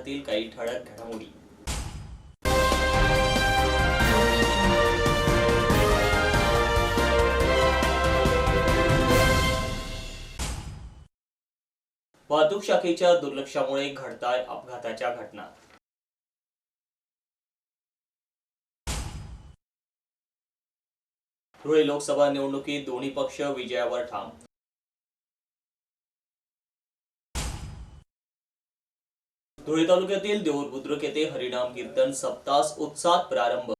पाहूया काही ठळक घडामोडी. वाहतूक शाखेच्या दुर्लक्षामुळे घडताय अपघाताच्या घटना. धुळे लोकसभा निवडणुकीत दोन्ही पक्ष विजयावर ठाम धुळे तालुक्यातील देऊर बुद्रुक येथे हरिनाम कीर्तन सप्तास उत्साहात प्रारंभ.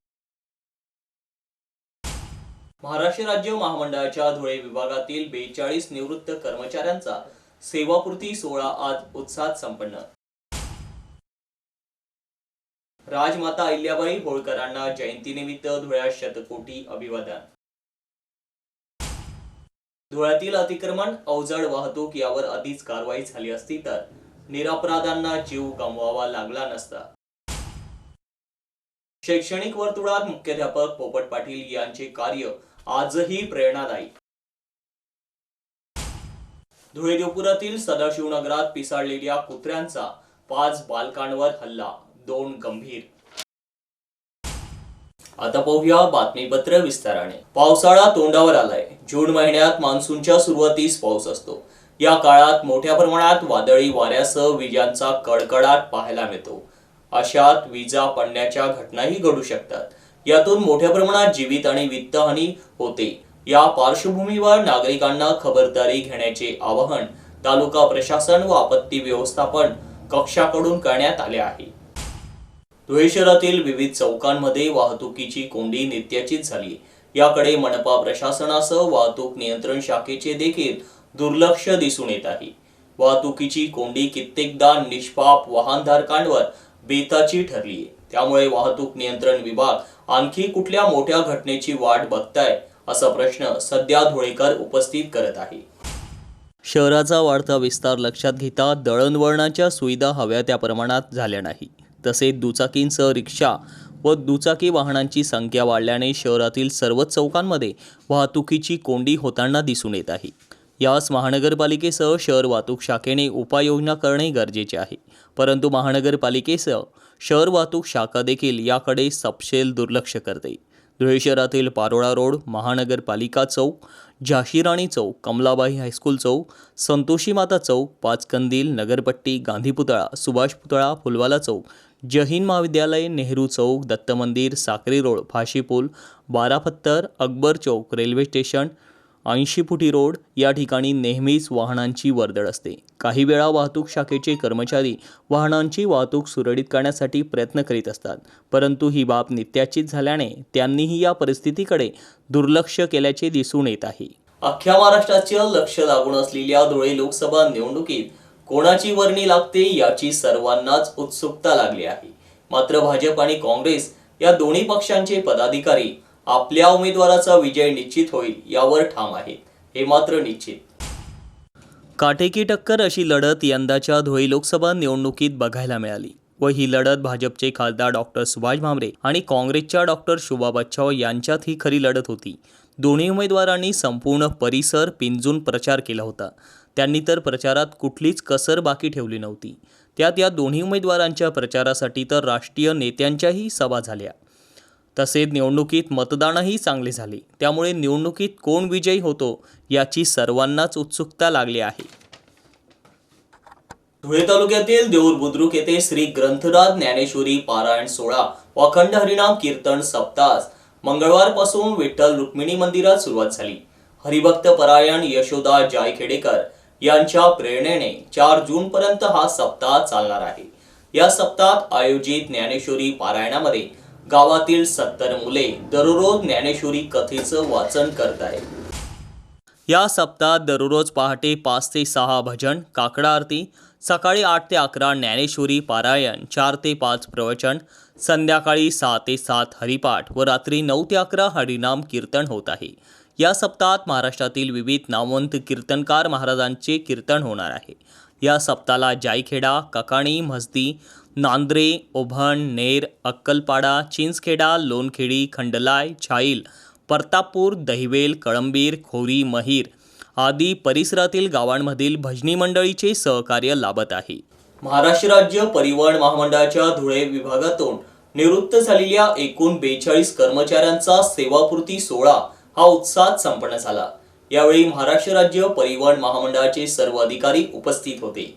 महाराष्ट्र राज्य महामंडळाच्या धुळे विभागातील बेचाळीस निवृत्त कर्मचाऱ्यांचा सेवापूर्ती सोहळा आज उत्साहात संपन्न. राजमाता अहिल्याबाई होळकरांना जयंतीनिमित्त धुळ्यात शतकोटी अभिवादन. धुळ्यातील अतिक्रमण अवजड वाहतूक यावर आधीच कारवाई झाली असती तर निरपराधांना जीव गमवावा लागला नसता. शैक्षणिक वर्तुळात मुख्याध्यापक पोपट पाटील यांचे कार्य आजही प्रेरणादायी. धुळे देवपुरातील सदाशिवनगरात पिसाळलेल्या कुत्र्यांचा पाच बालकांवर हल्ला दोन गंभीर. आता पाहूया बातमीपत्र विस्ताराने. पावसाळा तोंडावर आलाय. जून महिन्यात मान्सूनच्या सुरुवातीस पाऊस असतो. या काळात मोठ्या प्रमाणात वादळी वाऱ्यासह विजांचा कडकडाट पाहायला मिळतो. अशात विजा पडण्याच्या घटनाही घडू शकतात. यातून मोठ्या प्रमाणात जीवित आणि वित्तहानी होते. या पार्श्वभूमीवर नागरिकांना खबरदारी घेण्याचे आवाहन तालुका प्रशासन व आपत्ती व्यवस्थापन कक्षाकडून करण्यात आले आहे. धुळे शहरातील विविध चौकांमध्ये वाहतुकीची कोंडी नित्याचीच झाली. याकडे मनपा प्रशासनासह वाहतूक नियंत्रण शाखेचे देखील दुर्लक्ष दिसून येत आहे. वाहतुकीची कोंडी कित्येकदा निष्पाप वाहनधारकांवर बेताची ठरली त्यामुळे वाहतूक नियंत्रण विभाग आणखी कुठल्या मोठ्या घटनेची वाट बघताय असा प्रश्न सध्या धुळेकर उपस्थित करत आहे. शहराचा वाढता विस्तार लक्षात घेता दळणवळणाच्या सुविधा हव्या त्या प्रमाणात झाल्या नाही. तसेच दुचाकींसह रिक्षा व दुचाकी वाहनांची संख्या वाढल्याने शहरातील सर्वच चौकांमध्ये वाहतुकीची कोंडी होताना दिसून येत आहे. यास महानगरपालिकेसह शहर वाहतूक शाखेने उपाययोजना करणे गरजेचे आहे. परंतु महानगरपालिकेसह शहर वाहतूक शाखा देखील याकडे सपशेल दुर्लक्ष करते. धुळे शहरातील पारोळा रोड महानगरपालिका चौक झाशीराणी चौक कमलाबाई हायस्कूल चौक संतोषी माता चौक पाचकंदील नगरपट्टी गांधी पुतळा सुभाष पुतळा फुलवाला चौक जहीन महाविद्यालय नेहरू चौक दत्त मंदिर साक्री रोड फाशी पूल बारापत्तर अकबर चौक रेल्वे स्टेशन ऐंशी फुटी रोड या ठिकाणी नेहमीच वाहनांची वर्दळ असते. काही वेळा वाहतूक शाखेचे कर्मचारी वाहनांची वाहतूक सुरळीत करण्यासाठी प्रयत्न करीत असतात. परंतु ही बाब नित्याचीच झाल्याने त्यांनीही या परिस्थितीकडे दुर्लक्ष केल्याचे दिसून येत आहे. अख्ख्या महाराष्ट्राचे लक्ष लागून असलेल्या धुळे लोकसभा निवडणुकीत कोणाची वर्णी लागते याची सर्वांनाच उत्सुकता लागली आहे. मात्र भाजप आणि काँग्रेस या दोन्ही पक्षांचे पदाधिकारी आपल्या उमेदवाराचा विजय निश्चित होईल यावर ठाम आहेत हे मात्र निश्चित. काटेकी टक्कर अशी लढत यंदाच्या धुळे लोकसभा निवडणुकीत बघायला मिळाली व ही लढत भाजपचे खासदार डॉक्टर सुभाष भामरे आणि काँग्रेसच्या डॉक्टर शोभा बच्छाव यांच्यात ही खरी लढत होती. दोन्ही उमेदवारांनी संपूर्ण परिसर पिंजून प्रचार केला होता. त्यांनी तर प्रचारात कुठलीच कसर बाकी ठेवली नव्हती. त्यात या दोन्ही उमेदवारांच्या प्रचारासाठी तर राष्ट्रीय नेत्यांच्याही सभा झाल्या. तसेच निवडणुकीत मतदानही चांगले झाले. त्यामुळे निवडणुकीत कोण विजयी होतो याची सर्वांनाच उत्सुकता लागली आहे. धुळे तालुक्यातील देऊर बुद्रुक येथे श्री ग्रंथराज ज्ञानेश्वरी पारायण सोहळा व अखंड हरिनाम कीर्तन सप्ताह मंगळवारपासून विठ्ठल रुक्मिणी मंदिरात सुरुवात झाली. हरिभक्त परायण यशोदा जायखेडेकर यांच्या प्रेरणेने चार जून पर्यंत हा सप्ताह चालणार आहे. या सप्ताहात आयोजित ज्ञानेश्वरी पारायणामध्ये गावातील सत्तर मुले दररोज ज्ञानेश्वरी कथेचं वाचन करत आहेत या सप्ताहात दररोज पहाटे पाच ते सहा भजन काकडा आरती सकाळी आठ ते अकरा ज्ञानेश्वरी पारायण चार ते पाच प्रवचन संध्याकाळी सहा ते सात हरिपाठ व रात्री नऊ ते अकरा हरिनाम कीर्तन होत आहे. या सप्ताहात महाराष्ट्रातील विविध नामवंत कीर्तनकार महाराजांचे कीर्तन होणार आहे. या सप्ताहाला जायखेडा ककाणी म्हसदी नांद्रे ओभण नेर अक्कलपाडा चिंचखेडा लोणखेडी खंडलाय छाईल परतापूर दहिवेल कळंबीर खोरी महिर आदी परिसरातील गावांमधील भजनी मंडळीचे सहकार्य लाभत आहे. महाराष्ट्र राज्य परिवहन महामंडळाच्या धुळे विभागातून निवृत्त झालेल्या एकूण बेचाळीस कर्मचाऱ्यांचा सेवापूर्ती सोहळा हा उत्साहात संपन्न झाला. यावेळी महाराष्ट्र राज्य परिवहन महामंडळाचे सर्व अधिकारी उपस्थित होते.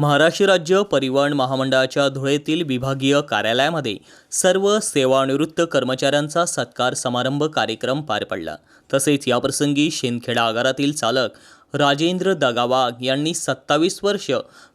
महाराष्ट्र राज्य परिवहन महामंडळाच्या धुळेतील विभागीय कार्यालयामध्ये सर्व सेवानिवृत्त कर्मचाऱ्यांचा सत्कार समारंभ कार्यक्रम पार पडला. तसेच याप्रसंगी शेनखेडा आगारातील चालक राजेंद्र दगावाग यांनी सत्तावीस वर्ष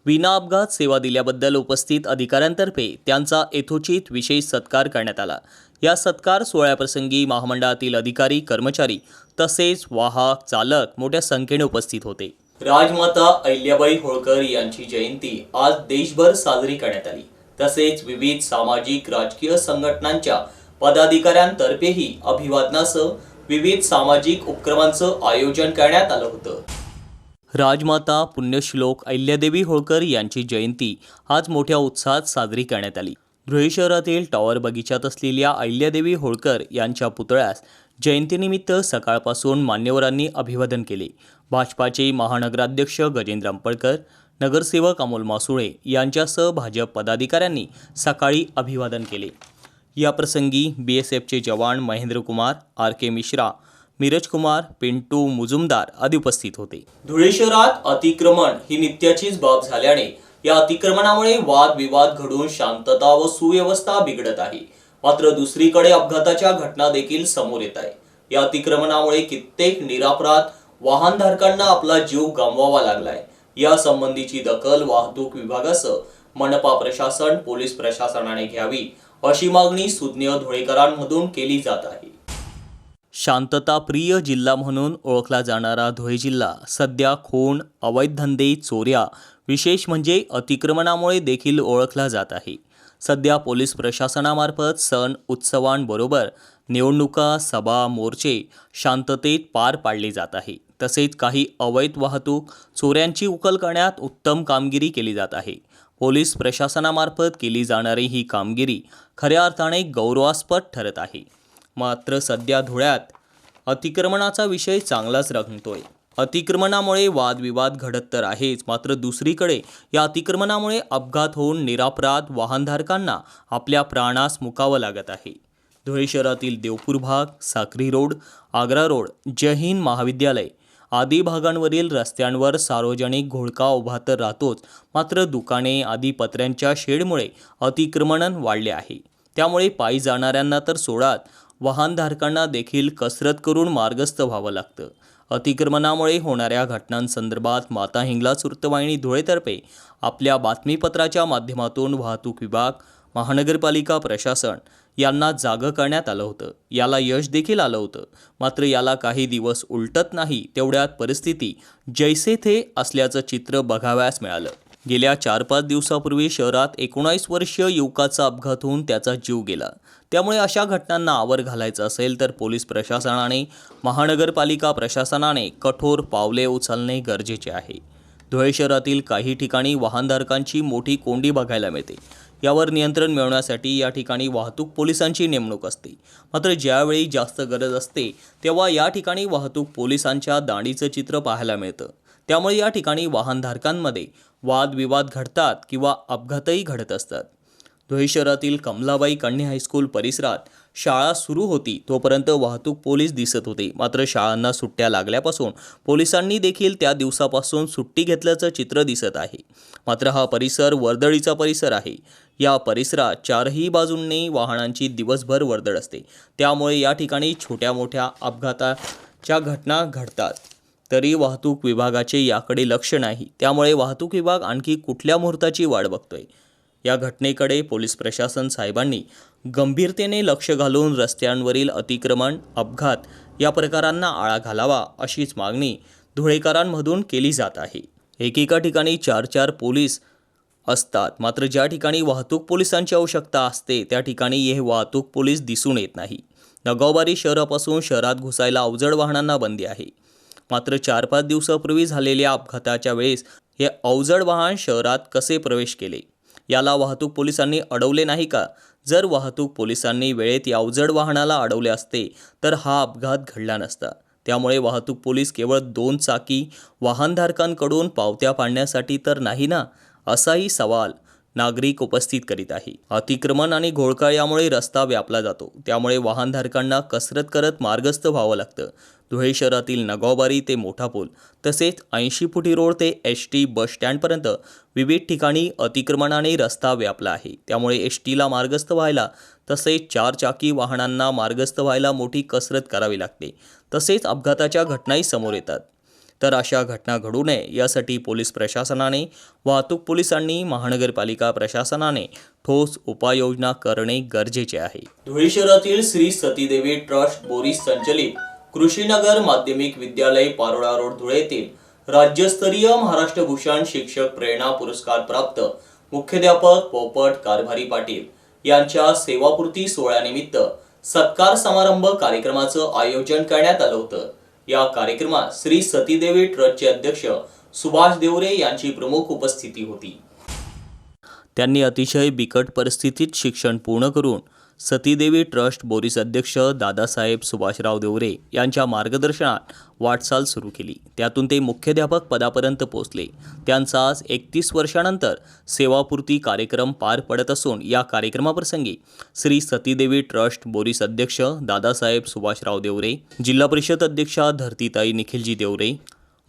विना अपघात सेवा दिल्याबद्दल उपस्थित अधिकाऱ्यांतर्फे त्यांचा यथोचित विशेष सत्कार करण्यात आला. या सत्कार सोहळ्याप्रसंगी महामंडळातील अधिकारी कर्मचारी तसेच वाहक चालक मोठ्या संख्येने उपस्थित होते. राजमाता अहिल्याबाई होळकर यांची जयंती आज देशभर साजरी करण्यात आली. तसेच विविध सामाजिक राजकीय संघटनांच्या पदाधिकाऱ्यांतर्फेही अभिवादनासह विविध सामाजिक उपक्रमांचं आयोजन करण्यात आलं होतं. राजमाता पुण्यश्लोक अहिल्यादेवी होळकर यांची जयंती आज मोठ्या उत्साहात साजरी करण्यात आली. धुळे शहरातील टॉवर बगीचात असलेल्या अहिल्यादेवी होळकर यांच्या पुतळ्यास जयंतीनिमित्त सकाळपासून मान्यवरांनी अभिवादन केले. भाजपाचे महानगराध्यक्ष गजेंद्र अंपळकर नगरसेवक अमोल मासुळे यांच्यासह भाजप पदाधिकाऱ्यांनी सकाळी अभिवादन केले. याप्रसंगी बी एस एफचे जवान महेंद्र कुमार आर के मिश्रा मिरज कुमार पिंटू मुजुमदार आदी उपस्थित होते. धुळे शहरात अतिक्रमण ही नित्याचीच बाब झाल्याने या अतिक्रमणामुळे वादविवाद घडून शांतता व सुव्यवस्था बिघडत आहे. मात्र दुसरीकडे अपघाताच्या घटना देखील समोर येत आहे. या अतिक्रमणामुळे कित्येक निरापराध वाहनधारकांना आपला जीव गमवावा लागलाय. या संबंधीची दखल वाहतूक विभागासह मनपा प्रशासन पोलीस प्रशासनाने घ्यावी अशी मागणी सुज्ञ धुळेकरांमधून केली जात आहे. शांतताप्रिय जिल्हा म्हणून ओळखला जाणारा धुळे जिल्हा सध्या खून अवैध धंदे चोऱ्या विशेष म्हणजे अतिक्रमणामुळे देखील ओळखला जात आहे. सध्या पोलीस प्रशासनामार्फत सण उत्सवांबरोबर निवडणुका सभा मोर्चे शांततेत पार पाडले जात आहे. तसेच काही अवैध वाहतूक चोऱ्यांची उकल करण्यात उत्तम कामगिरी केली जात आहे. पोलीस प्रशासनामार्फत केली जाणारी ही कामगिरी खऱ्या अर्थाने गौरवास्पद ठरत आहे. मात्र सध्या धुळ्यात अतिक्रमणाचा विषय चांगलाच रंगतोय. अतिक्रमणामुळे वादविवाद घडत तर आहेच. मात्र दुसरीकडे या अतिक्रमणामुळे अपघात होऊन निरापराध वाहनधारकांना आपल्या प्राणास मुकावं लागत आहे. धुळे शहरातील देवपूर भाग साक्री रोड आग्रा रोड जय हिंद महाविद्यालय आदी भागांवरील रस्त्यांवर सार्वजनिक घोळका उभा तर राहतोच. मात्र दुकाने आदी पत्र्यांच्या शेडमुळे अतिक्रमण वाढले आहे. त्यामुळे पायी जाणाऱ्यांना तर सोडात. वाहनधारकांना देखील कसरत करून मार्गस्थ व्हावं लागतं. अतिक्रमणामुळे होणाऱ्या घटनांसंदर्भात माता हिंगला वृत्तवाहिनी धुळेतर्फे आपल्या बातमीपत्राच्या माध्यमातून वाहतूक विभाग महानगरपालिका प्रशासन यांना जागं करण्यात आलं होतं. याला यश देखील आलं होतं. मात्र याला काही दिवस उलटत नाही तेवढ्यात परिस्थिती जैसे थे असल्याचं चित्र बघावयास मिळालं. गेल्या चार पाच दिवसापूर्वी शहरात एकोणावीस वर्षीय युवकाचा अपघात होऊन त्याचा जीव गेला. त्यामुळे अशा घटनांना आवर घालायचं असेल तर पोलीस प्रशासनाने महानगरपालिका प्रशासनाने कठोर पावले उचलणे गरजेचे आहे. धुळे शहरातील काही ठिकाणी वाहनधारकांची मोठी कोंडी बघायला मिळते. यावर नियंत्रण मिळवण्यासाठी या ठिकाणी वाहतूक पोलिसांची नेमणूक असते. मात्र ज्यावेळी जास्त गरज असते तेव्हा या ठिकाणी वाहतूक पोलिसांच्या दांडीचं चित्र पाहायला मिळतं. त्यामुळे या ठिकाणी वाहनधारकांमध्ये वादविवाद घडतात किंवा अपघातही घडत असतात. धुळे शहरातील कमलाबाई कन्या हायस्कूल परिसरात शाळा सुरू होती. तोपर्यंत वाहतूक पोलीस दिसत होते. मात्र शाळांना सुट्ट्या लागल्यापासून पोलिसांनी देखील त्या दिवसापासून सुट्टी घेतल्याचं चित्र दिसत आहे. मात्र हा परिसर वर्दळीचा परिसर आहे. या परिसरात चारही बाजूंनी वाहनांची दिवसभर वर्दळ असते. त्यामुळे या ठिकाणी छोट्या मोठ्या अपघाताच्या घटना घडतात. तरी वाहतूक विभागाचे याकडे लक्ष नाही. त्यामुळे वाहतूक विभाग आणखी कुठल्या मुहूर्ताची वाट बघतोय? या घटनेकडे पोलीस प्रशासन साहेबांनी गंभीरतेने लक्ष घालून रस्त्यांवरील अतिक्रमण अपघात या प्रकारांना आळा घालावा अशीच मागणी धुळेकरांमधून केली जात आहे. एकेका ठिकाणी चार चार पोलीस असतात. मात्र ज्या ठिकाणी वाहतूक पोलिसांची आवश्यकता असते त्या ठिकाणी हे वाहतूक पोलीस दिसून येत नाही. नगावबारी शहरापासून शहरात घुसायला अवजड वाहनांना बंदी आहे. मात्र चार पाच दिवसापूर्वी झालेल्या अपघाताच्या वेळेस हे अवजड वाहन शहरात कसे प्रवेश केले? याला वाहतूक पोलिसांनी अडवले नाही का? जर वाहतूक पोलिसांनी वेळेत या अवजड वाहनाला अडवले असते तर हा अपघात घडला नसता. त्यामुळे वाहतूक पोलीस केवळ दोन चाकी वाहनधारकांकडून पावत्या पाडण्यासाठी तर नाही ना? असाही सवाल नागरिक उपस्थित करीत आहे. अतिक्रमण आणि घोळकाळ यामुळे रस्ता व्यापला जातो. त्यामुळे वाहनधारकांना कसरत करत मार्गस्थ व्हावं लागतं. धुळे शहरातील नगावबारी ते मोठा पूल तसेच ऐंशी फुटी रोड ते एस टी बस स्टँडपर्यंत विविध ठिकाणी अतिक्रमणाने रस्ता व्यापला आहे. त्यामुळे एस टीला मार्गस्थ व्हायला तसेच चारचाकी वाहनांना मार्गस्थ व्हायला मोठी कसरत करावी लागते. तसेच अपघाताच्या घटनाही समोर येतात. तर अशा घटना घडू नये यासाठी पोलीस प्रशासनाने वाहतूक पोलिसांनी महानगरपालिका प्रशासनाने ठोस उपाययोजना करणे गरजेचे आहे. धुळे शहरातील श्री सतीदेवी ट्रस्ट बोरीस संचलित कृषीनगर माध्यमिक विद्यालय पारोळा रोड धुळे येथील राज्यस्तरीय महाराष्ट्र भूषण शिक्षक प्रेरणा पुरस्कार प्राप्त मुख्याध्यापक पोपट कारभारी पाटील यांच्या सेवापूर्ती सोहळ्यानिमित्त सत्कार समारंभ कार्यक्रमाचं आयोजन करण्यात आलं होतं. या कार्यक्रमात श्री सतीदेवी ट्रस्टचे अध्यक्ष सुभाष देवरे यांची प्रमुख उपस्थिती होती. त्यांनी अतिशय बिकट परिस्थितीत शिक्षण पूर्ण करून सतीदेवी ट्रस्ट बोरीस अध्यक्ष दादासाहेब सुभाषराव देवरे यांच्या मार्गदर्शनात वाटचाल सुरू केली. त्यातून ते मुख्याध्यापक पदापर्यंत पोहोचले. त्यांचा आज एकतीस वर्षानंतर सेवापूर्ती कार्यक्रम पार पडत असून या कार्यक्रमाप्रसंगी श्री सतीदेवी ट्रस्ट बोरीस अध्यक्ष दादासाहेब सुभाषराव देवरे जिल्हा परिषद अध्यक्षा धरतीताई निखिलजी देवरे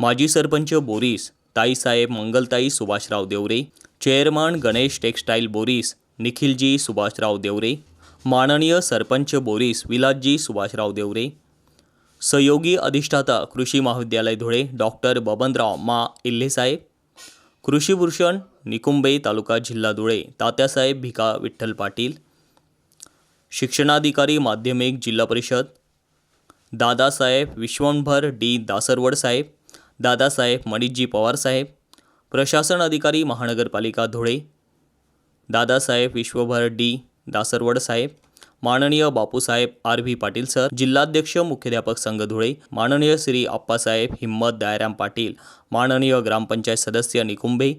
माजी सरपंच बोरीस ताईसाहेब मंगलताई सुभाषराव देवरे चेअरमन गणेश टेक्स्टाईल बोरीस निखिलजी सुभाषराव देवरे माननीय सरपंच बोरीस विलासजी सुभाषराव देवरे सहयोगी अधिष्ठाता कृषी महाविद्यालय धुळे डॉक्टर बबनराव मा इल्हेसाहेब कृषीभूषण निकुंबे तालुका जिल्हा धुळे तात्यासाहेब भिका विठ्ठल पाटील शिक्षणाधिकारी माध्यमिक जिल्हा परिषद दादासाहेब विश्वंभर डी दासरवड साहेब दादासाहेब मणिजी पवार साहेब प्रशासन अधिकारी महानगरपालिका धुळे दादासाहेब विश्वभर डी दासरवड साहेब माननीय Bapusaheb R V Patil sir जिल्हाध्यक्ष मुख्याध्यापक संघ धुळे माननीय श्री आप्पासाहेब हिम्मत दयाराम पाटील माननीय ग्रामपंचायत सदस्य निकुंभे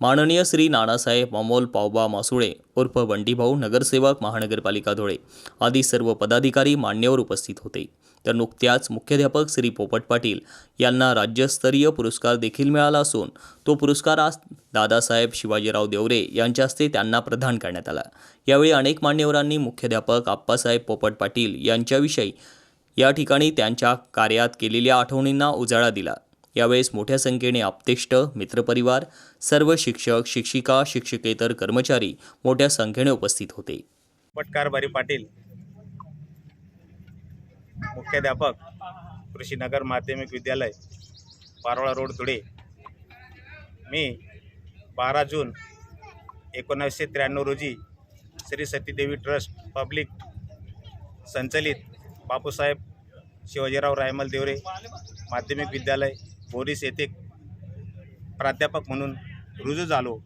माननीय श्री नानासाहेब अमोल पावबा मासुळे उर्फ बंडीभाऊ नगरसेवक महानगरपालिका धुळे आदी सर्व पदाधिकारी मान्यवर उपस्थित होते. तर नुकत्याच मुख्याध्यापक श्री पोपट पाटील यांना राज्यस्तरीय पुरस्कार देखील मिळाला असून तो पुरस्कार आज दादासाहेब शिवाजीराव देवरे यांच्या हस्ते त्यांना प्रदान करण्यात आला. यावेळी अनेक मान्यवरांनी मुख्याध्यापक आप्पासाहेब पोपट पाटील यांच्याविषयी या ठिकाणी त्यांच्या कार्यात केलेल्या आठवणींना उजाळा दिला. यावेळेस मोठ्या संख्येने आप्तेष्ट मित्रपरिवार सर्व शिक्षक शिक्षिका शिक्षकेतर कर्मचारी मोठ्या संख्येने उपस्थित होते. पटकारबारी पाटील मुख्याध्यापक कृषीनगर माध्यमिक विद्यालय पारोळा रोड धुळे. मी बारा जून एकोणावीसशे त्र्याण्णव रोजी श्री सतीदेवी ट्रस्ट पब्लिक संचलित बापूसाहेब शिवाजीराव रायमल देवरे माध्यमिक विद्यालय बोरीस येथे प्राध्यापक म्हणून रुजू झालो.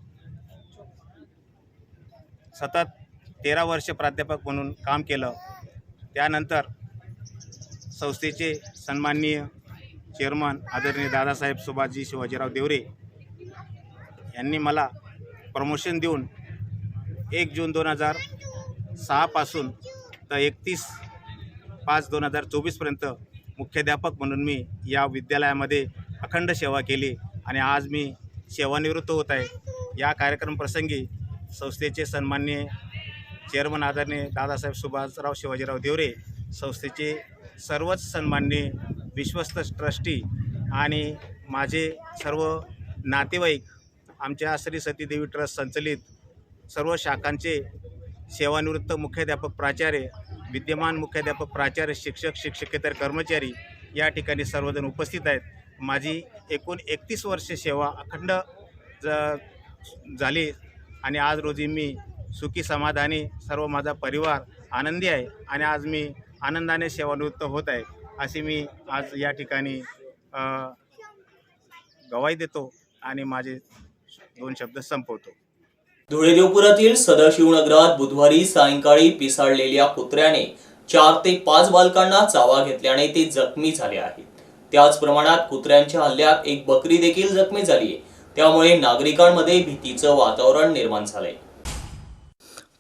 सतत तेरा वर्ष प्राध्यापक म्हणून काम केलं. त्यानंतर संस्थेचे सन्माननीय चेअरमन आदरणीय दादासाहेब सुभाषजी शिवाजीराव देवरे यांनी मला प्रमोशन देऊन एक जून दोन हजार सहापासून तर एकतीस पाच दोन हजार चोवीसपर्यंत मुख्याध्यापक म्हणून मी या विद्यालयामध्ये अखंड सेवा केली आणि आज मी सेवानिवृत्त होत आहे. या कार्यक्रमप्रसंगी संस्थेचे सन्माननीय चेअरमन आदरणीय दादासाहेब सुभाषराव शिवाजीराव देवरे संस्थेचे सर्वच सन्माननीय विश्वस्त ट्रस्टी आणि माझे सर्व नातेवाईक आमच्या श्री सतीदेवी ट्रस्ट संचलित सर्व शाखांचे सेवानिवृत्त मुख्याध्यापक प्राचार्य विद्यमान मुख्याध्यापक प्राचार्य शिक्षक शिक्षकेतर कर्मचारी या ठिकाणी सर्वजण उपस्थित आहेत. माझी एकूण एकतीस वर्ष सेवा अखंड ज झाली आणि आज रोजी मी सुखी समाधानी सर्व माझा परिवार आनंदी आहे आणि आज मी आनंदाने सेवानिवृत्त होत आहे असे मी आज या ठिकाणी गवाई गवाही देतो आणि माझे दोन शब्द संपवतो. धुळे देवपुरातील सदाशिवनगरात बुधवारी सायंकाळी पिसाळलेल्या कुत्र्याने चार ते पाच बालकांना चावा घेतल्याने ते जखमी झाले आहेत. त्याच प्रमाणात कुत्र्यांच्या हल्ल्यात एक बकरी देखील जखमी झाली आहे त्यामुळे नागरिकांमध्ये भीतीचं वातावरण निर्माण झालंय.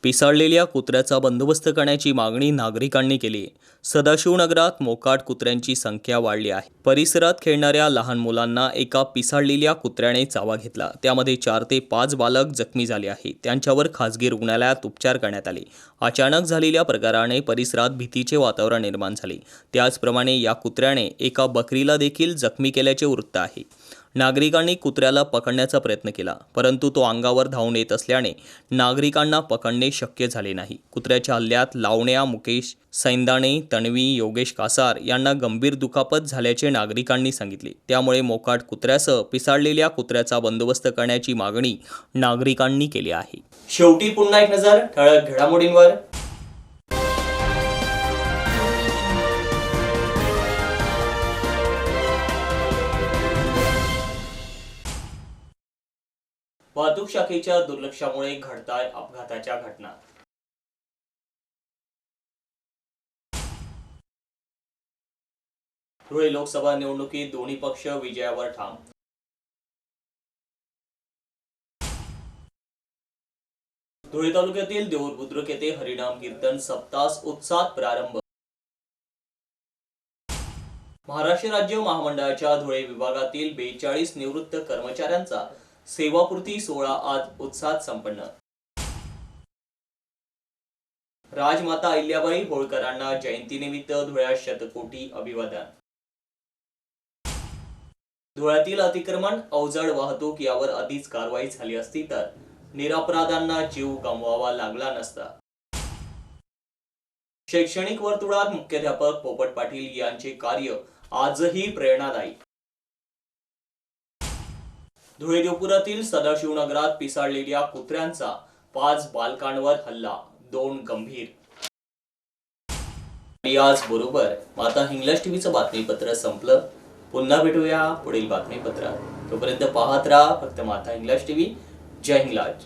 पिसाळलेल्या कुत्र्याचा बंदोबस्त करण्याची मागणी नागरिकांनी केली. सदाशिवनगरात मोकाट कुत्र्यांची संख्या वाढली आहे. परिसरात खेळणाऱ्या लहान मुलांना एका पिसाळलेल्या कुत्र्याने चावा घेतला. त्यामध्ये चार ते पाच बालक जखमी झाले आहे त्यांच्यावर खासगी रुग्णालयात उपचार करण्यात आले. अचानक झालेल्या प्रकाराने परिसरात भीतीचे वातावरण निर्माण झाले. त्याचप्रमाणे या कुत्र्याने एका बकरीला देखील जखमी केल्याचे वृत्त आहे. नागरिकांनी कुत्र्याला पकडण्याचा प्रयत्न केला परंतु तो अंगावर धावून येत असल्याने नागरिकांना पकडणे शक्य झाले नाही. कुत्र्याच्या हल्ल्यात लावण्या मुकेश सैंदाणे तणवी योगेश कासार यांना गंभीर दुखापत झाल्याचे नागरिकांनी सांगितले. त्यामुळे मोकाट कुत्र्यासह पिसाळलेल्या कुत्र्याचा बंदोबस्त करण्याची मागणी नागरिकांनी केली आहे. शेवटी पुन्हा एक नजर ठळक घडामोडींवर. वाहतूक शाखेच्या दुर्लक्षामुळे घडताय अपघाताच्या घटना. धुळे लोकसभा निवडणुकीत दोन्ही पक्ष विजयावर ठाम. धुळे तालुक्यातील देऊर बुद्रुक येथे हरिनाम कीर्तन सप्तास उत्साहात प्रारंभ. महाराष्ट्र राज्य महामंडळाच्या धुळे विभागातील बेचाळीस निवृत्त कर्मचाऱ्यांचा सेवापूर्ती सोहळा आज उत्साहात संपन्न. राजमाता अहिल्याबाई होळकरांना जयंतीनिमित्त धुळ्यात शतकोटी अभिवादन. धुळ्यातील अतिक्रमण अवजड वाहतूक यावर आधीच कारवाई झाली असती तर निरापराधांना जीव गमवावा लागला नसता. शैक्षणिक वर्तुळात मुख्याध्यापक पोपट पाटील यांचे कार्य आजही प्रेरणादायी. धुळे देवपुरातील सदाशिवनगरात पिसाळलेल्या कुत्र्यांचा पाच बालकांवर हल्ला दोन गंभीर. आज बरोबर माता इंग्लिश टीव्हीचं बातमीपत्र संपलं. पुन्हा भेटूया पुढील बातमीपत्रात. तोपर्यंत पाहत राहा फक्त माता इंग्लिश टीव्ही. जय हिंगलाज.